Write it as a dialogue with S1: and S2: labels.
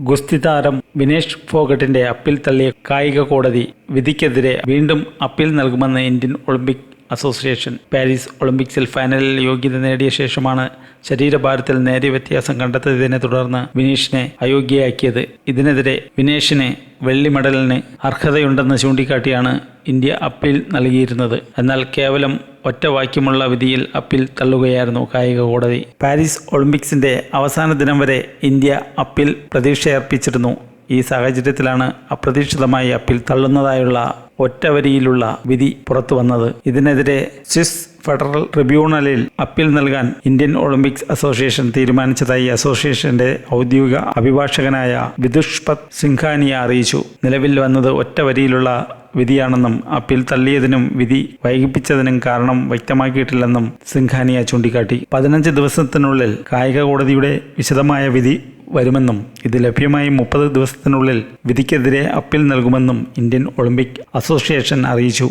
S1: ഗുസ്തി താരം വിനേഷ് ഫോഗട്ടിന്റെ അപ്പീൽ തള്ളിയ കായിക കോടതി വിധിക്കെതിരെ വീണ്ടും അപ്പീൽ നൽകുമെന്ന് ഇന്ത്യൻ ഒളിമ്പിക് അസോസിയേഷൻ പാരീസ് ഒളിമ്പിക്സിൽ ഫൈനലിൽ യോഗ്യത നേടിയ ശേഷമാണ് ശരീരഭാരത്തിൽ നേരിയ വ്യത്യാസം കണ്ടെത്തിയതിനെ തുടർന്ന് വിനീഷിനെ അയോഗ്യയാക്കിയത്. ഇതിനെതിരെ വിനേഷിന് വെള്ളി മെഡലിന് അർഹതയുണ്ടെന്ന് ചൂണ്ടിക്കാട്ടിയാണ് ഇന്ത്യ അപ്പീൽ നൽകിയിരുന്നത്. എന്നാൽ കേവലം ഒറ്റ വാക്യമുള്ള വിധിയിൽ അപ്പീൽ തള്ളുകയായിരുന്നു കായിക കോടതി. പാരീസ് ഒളിമ്പിക്സിന്റെ അവസാന ദിനം വരെ ഇന്ത്യ അപ്പീൽ പ്രതീക്ഷയർപ്പിച്ചിരുന്നു. ഈ സാഹചര്യത്തിലാണ് അപ്രതീക്ഷിതമായി അപ്പീൽ തള്ളുന്നതായുള്ള ഒറ്റവരിയിലുള്ള വിധി പുറത്തു വന്നത്. ഇതിനെതിരെ സ്വിസ് ഫെഡറൽ ട്രിബ്യൂണലിൽ അപ്പീൽ നൽകാൻ ഇന്ത്യൻ ഒളിമ്പിക്സ് അസോസിയേഷൻ തീരുമാനിച്ചതായി അസോസിയേഷന്റെ ഔദ്യോഗിക അഭിഭാഷകനായ വിദുഷ്പത് സിംഘാനിയ അറിയിച്ചു. നിലവിൽ വന്നത് ഒറ്റവരിയിലുള്ള വിധിയാണെന്നും അപ്പീൽ തള്ളിയതിനും വിധി വൈകിപ്പിച്ചതിനും കാരണം വ്യക്തമാക്കിയിട്ടില്ലെന്നും സിംഘാനിയ ചൂണ്ടിക്കാട്ടി. പതിനഞ്ച് ദിവസത്തിനുള്ളിൽ കായിക കോടതിയുടെ വിശദമായ വിധി വരുമെന്നും ഇത് ലഭ്യമായി മുപ്പത് ദിവസത്തിനുള്ളിൽ വിധിക്കെതിരെ അപ്പീൽ നൽകുമെന്നും ഇന്ത്യൻ ഒളിമ്പിക് അസോസിയേഷൻ അറിയിച്ചു.